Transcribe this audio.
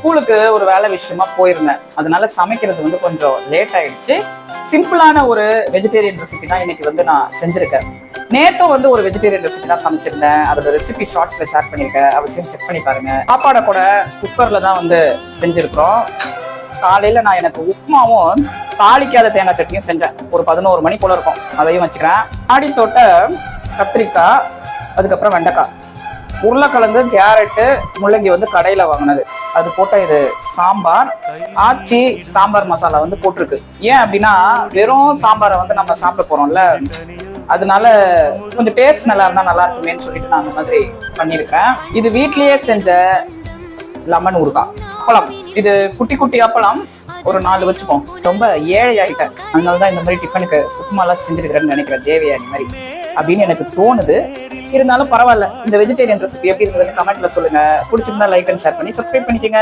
ஸ்கூலுக்கு ஒரு வேலை விஷயமா போயிருந்தேன். அதனால சமைக்கிறது வந்து கொஞ்சம் லேட் ஆயிடுச்சு. சிம்பிளான ஒரு வெஜிடேரியன் ரெசிபி தான் இன்னைக்கு வந்து நான் செஞ்சிருக்கேன். நேற்று வந்து ஒரு வெஜிடேரியன் ரெசிபி தான் சமைச்சிருந்தேன். அதோட ரெசிபி ஷார்ட்ஸ்ல ஷேர் பண்ணியிருக்கேன். அவசியம் செக் பண்ணி பாருங்க. சாப்பாடை கூட குக்கர்ல தான் வந்து செஞ்சிருக்கிறோம். காலையில நான் எனக்கு உப்புமாவும் தாளிக்காத தேங்காய் சட்னியும் செஞ்சேன். ஒரு பதினோரு மணி போல இருக்கும். அதையும் வச்சுக்கிறேன். ஆடி தோட்ட கத்திரிக்காய் அதுக்கப்புறம் வெண்டைக்காய். உருளைக்கிழங்கு கேரட்டு முள்ளங்கி வந்து கடையில் வாங்கினது. அது போட்ட இது சாம்பார் ஆச்சி சாம்பார் மசாலா வந்து போட்டிருக்கு. ஏன் அப்படின்னா வெறும் சாம்பாரை வந்து நம்ம சாப்பிட போறோம்ல. அதனால கொஞ்சம் டேஸ்ட் நல்லா இருந்தா நல்லா இருக்குமேன்னு சொல்லிட்டு நான் அந்த மாதிரி பண்ணியிருக்கேன். இது வீட்லயே செஞ்ச லெமன் ஊறுகாய். அப்பளம். இது குட்டி குட்டி அப்பளம் ஒரு நாலு வச்சுப்போம். ரொம்ப ஏழை ஆகிட்டேன் அதனால தான் இந்த மாதிரி டிஃபனுக்கு உப்புமாலாம் செஞ்சிருக்கிறேன்னு நினைக்கிறேன். தேவையானி மாதிரி. அப்படின்னு எனக்கு தோணுது. இருந்தாலும் பரவாயில்ல. இந்த வெஜிடேரியன் ரெசிபி எப்படி இருந்ததுன்னு கமெண்ட்ல சொல்லுங்க. பிடிச்சிருந்தா லைக் அண்ட் ஷேர் பண்ணி சப்ஸ்கிரைப் பண்ணிக்கங்க.